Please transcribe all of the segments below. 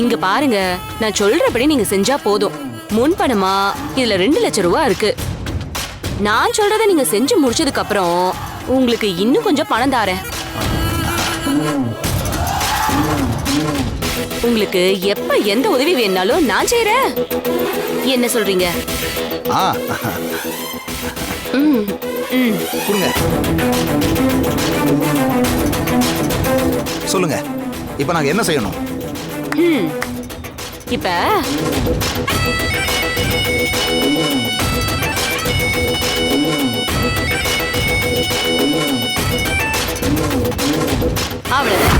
இங்க பாருங்க. நான் சொல்றபடி நீங்க செஞ்சா போதும். முன் பணமா? இதுல ரெண்டு லட்சம் ரூபா இருக்கு. நான் சொல்றதை நீங்க செஞ்சு முடிச்சதுக்கு அப்புறம் உங்களுக்கு இன்னும் கொஞ்சம் பணம் தாரேன். உங்களுக்கு எப்ப எந்த உதவி வேணாலும் நான் செய்யறேன் என்ன சொல்றீங்க? ம் ம். சொல்லுங்க. இப்போ நாங்க என்ன செய்யணும். இப்ப? அவ்வளவுதான்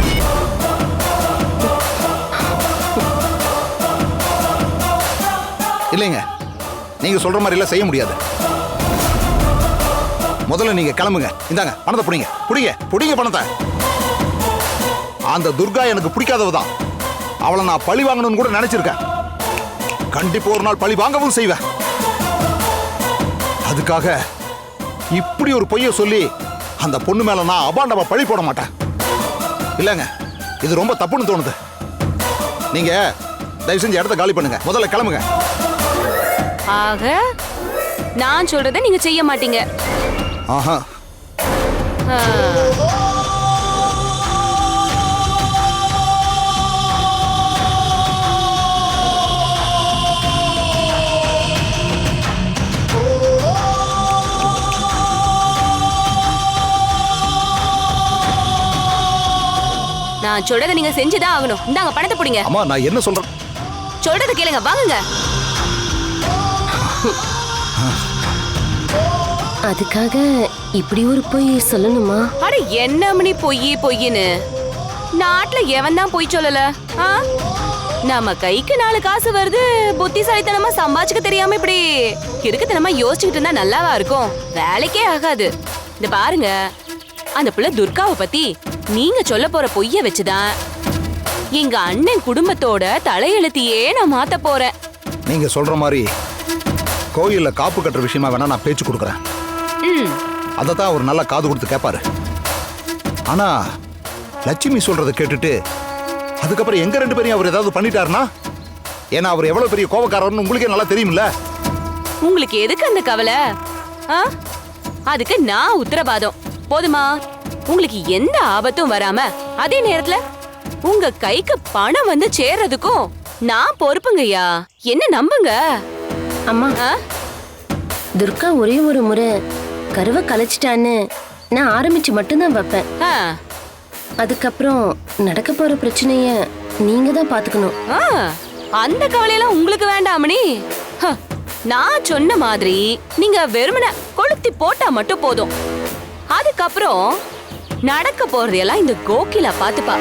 இல்லைங்க. நீங்க சொல்ற மாதிரி எல்லாம் செய்ய முடியாது. முதல்ல நீங்க கிளம்புங்க. இந்தாங்க பணத்தை புடிங்க. புடிங்க புடிங்க பணத்தை. அந்த துர்கா எனக்கு பிடிக்காதவ தான் அவளை நான் பழி வாங்கணும்னு கூட நினைச்சிருக்கேன். கண்டிப்பா ஒரு நாள் பழி வாங்கவும் செய்வேன். அதுக்காக இப்படி ஒரு பொய்ய சொல்லி அந்த பொண்ணு மேல நான் அபாண்டமா பழி போட மாட்டேன். இல்லைங்க இது ரொம்ப தப்புன்னு தோணுது. நீங்க தயவு செஞ்சு இடத்த காலி பண்ணுங்க. முதல்ல கிளம்புங்க. ஆக நான் சொல்றதை நீங்க செய்ய மாட்டீங்க. ஆஹா. நான் சொல்றதை நீங்க செஞ்சுதான் ஆகணும். இந்தாங்க பணத்தை பிடிங்க. அம்மா நான் என்ன சொல்றேன் சொல்றதை கேளுங்க வாங்குங்க. அதுக்காக இப்படி ஒரு பொய் சொல்லணுமா? அட என்ன மணி பொய் பொய்ன்னு நாட்டுல எவன் தான் பொய் சொல்லல? ஆ? நம்ம கைக்கு நாலு காசு வருது புத்திசாலித்தனமா சம்பாதிச்சுக்க தெரியாம இப்படி கிறுக்குத்தனமா யோசிச்சுக்கிட்டு இருந்தா நல்லாவா இருக்கும்? வேலைக்கே ஆகாது. இந்த பாருங்க அந்த பிள்ளை துர்காவை பத்தி நீங்க சொல்ல போற பொய்ய வச்சுதான் எங்க அண்ணன் குடும்பத்தோட தலையெழுத்தையே நான் மாத்த போறேன். நீங்க சொல்ற மாதிரி கோயில்ல காப்பு கட்டுற விஷயமா வேணா நான் பேச்சு கொடுக்குறேன். ம். அதை தான் அவர் நல்லா காது கொடுத்து கேட்பாரு ஆனா லட்சுமி சொல்றதை கேட்டுட்டு அதுக்கப்புறம் எங்க ரெண்டு பேரையும் அவர் ஏதாவது பண்ணிட்டாருன்னா? ஏன்னா அவர் எவ்வளவு பெரிய கோபக்காரர்னு உங்களுக்கே நல்லா தெரியும்ல? உங்களுக்கு எதுக்கு அந்த கவலை? ஆ? அதுக்கு நான் உத்தரவாதம். போதுமா? உங்களுக்கு எந்த ஆபத்தும் வராம அதே நேரத்துல உங்க கைக்கு பணம் வந்து சேர்றதுக்கும் நான் பொறுப்புங்கய்யா. என்ன நம்புங்க? அம்மா? துர்கா ஒரே ஒரு முறை கருவை கலைச்சிட்டான்னு நான் ஆரம்பிச்சு மட்டும்தான் வைப்பேன். அதுக்கப்புறம் நடக்க போற பிரச்சனைய நீங்க தான் பாத்துக்கணும். அந்த கவலையெல்லாம் உங்களுக்கு வேண்டாமணி நான் சொன்ன மாதிரி நீங்க வெறுமனை கொளுத்தி போட்டா மட்டும் போதும். அதுக்கப்புறம் நடக்க போறதையெல்லாம் இந்த கோகிலா பாத்துப்பா